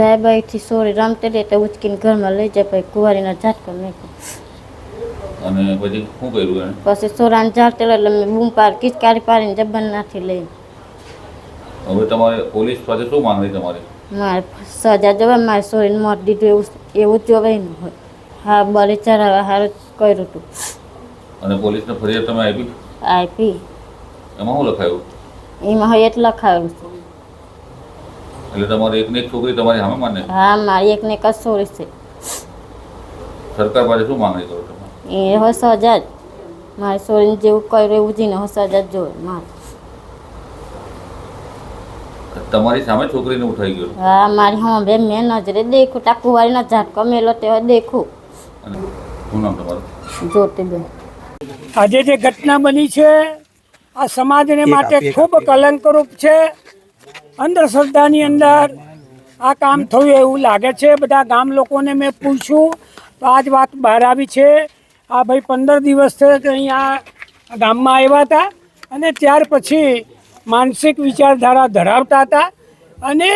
સાહેબ અહીંથી સોરી રમતે તો ઉચકીને ઘરમાં લઈ જાય પછી કુંવારીના ઝાટકો નાખ્યો અને પછી શું કર્યું એને પછી સોરાને ઝાટકે એટલે મેં બૂમ પાર કિચકારી પાડીને જબ્બર નાથી લઈ. હવે તમારે પોલીસ પાસે શું માંગણી તમારી? મારે સજા જવા મારે સોરીને મોત દીધું એવું એવું જોવાય જોવે હોય. હા બળે ચડાવવા સારું કર્યું હતું અને પોલીસને ફરિયાદ તમે આપી? આપી. એમાં શું લખાયું? એમાં હોય એટલે લખાયું છે. એટલે તમારી એકને એક છોકરી તમારી સામે માને હા મારી એકને એક જ છોકરી છે. સરકાર પાસે શું માંગણી કરો તમે? એ હસ હજાર. મારી સોરીને જેવું કર્યું એવું જ ને હોય સજા જ મારે. તમારી સામે છોકરીને ઉઠાઈ ગયો હા મારી હા બે મેં નજરે દેખું તા કુંવારીનો ઝાટકો મેલો તે દેખું. શું નામ તમારું? જ્યોતિબેન. બેન આજે જે ઘટના બની છે આ સમાજને માટે ખૂબ કલંકરૂપ છે. અંધશ્રદ્ધાની અંદર આ કામ થયું એવું લાગે છે. બધા ગામ લોકોને મેં પૂછ્યું, તો આ જ વાત બહાર આવી છે. આ ભાઈ પંદર દિવસથી અહીંયા ગામમાં આવ્યા હતા અને ત્યાર પછી માનસિક વિચારધારા ધરાવતા હતા અને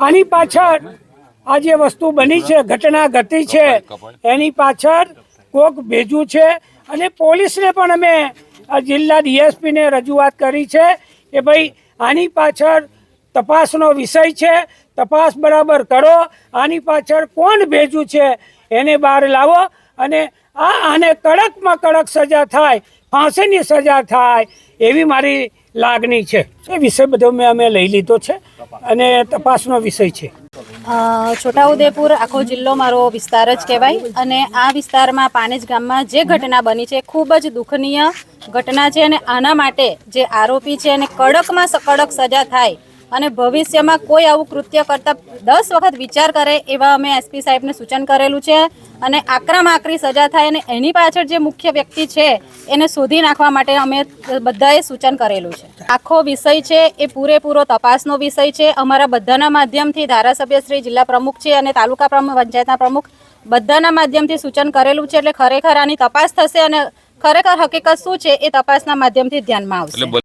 આની પાછળ આ જે વસ્તુ બની છે, ઘટના ઘટી છે, એની પાછળ કોક ભેજું છે અને પોલીસને પણ અમે જિલ્લા ડીએસપીને રજૂઆત કરી છે કે ભાઈ આની પાછળ તપાસનો વિષય છે. તપાસ બરાબર કરો. આની પાછળ કોણ ભેજું છે એને બહાર લાવો અને આ આને કડકમાં કડક સજા થાય, ફાંસીની સજા થાય એવી મારી લાગણી છે. એ વિષય બધો મેં અમે લઈ લીધો છે અને તપાસનો વિષય છે. છોટાઉદેપુર આખો જિલ્લો મારો વિસ્તાર જ કહેવાય. અને આ વિસ્તારમાં પાનેજ ગામમાં જે ઘટના બની છે ખૂબ જ દુઃખનીય ઘટના છે અને આના માટે જે આરોપી છે, એને કડકમાં કડક સજા થાય અને ભવિષ્યમાં કોઈ આવું કૃત્ય કરતા દસ વખત વિચાર કરે એવા અમે એસપી સાહેબને સૂચન કરેલું છે. અને આકરામાં આકરી સજા થાય અને એની પાછળ જે મુખ્ય વ્યક્તિ છે, એને શોધી નાખવા માટે અમે બધાએ સૂચન કરેલું છે. આખો વિષય છે, એ પૂરેપૂરો તપાસનો વિષય છે. અમારા બધાના માધ્યમથી ધારાસભ્ય શ્રી જિલ્લા પ્રમુખ છે અને તાલુકા પ્રમુખ, પંચાયતના પ્રમુખ બધાના માધ્યમથી સૂચન કરેલું છે એટલે ખરેખર આની તપાસ થશે અને ખરેખર હકીકત શું છે એ તપાસના માધ્યમથી ધ્યાનમાં આવશે.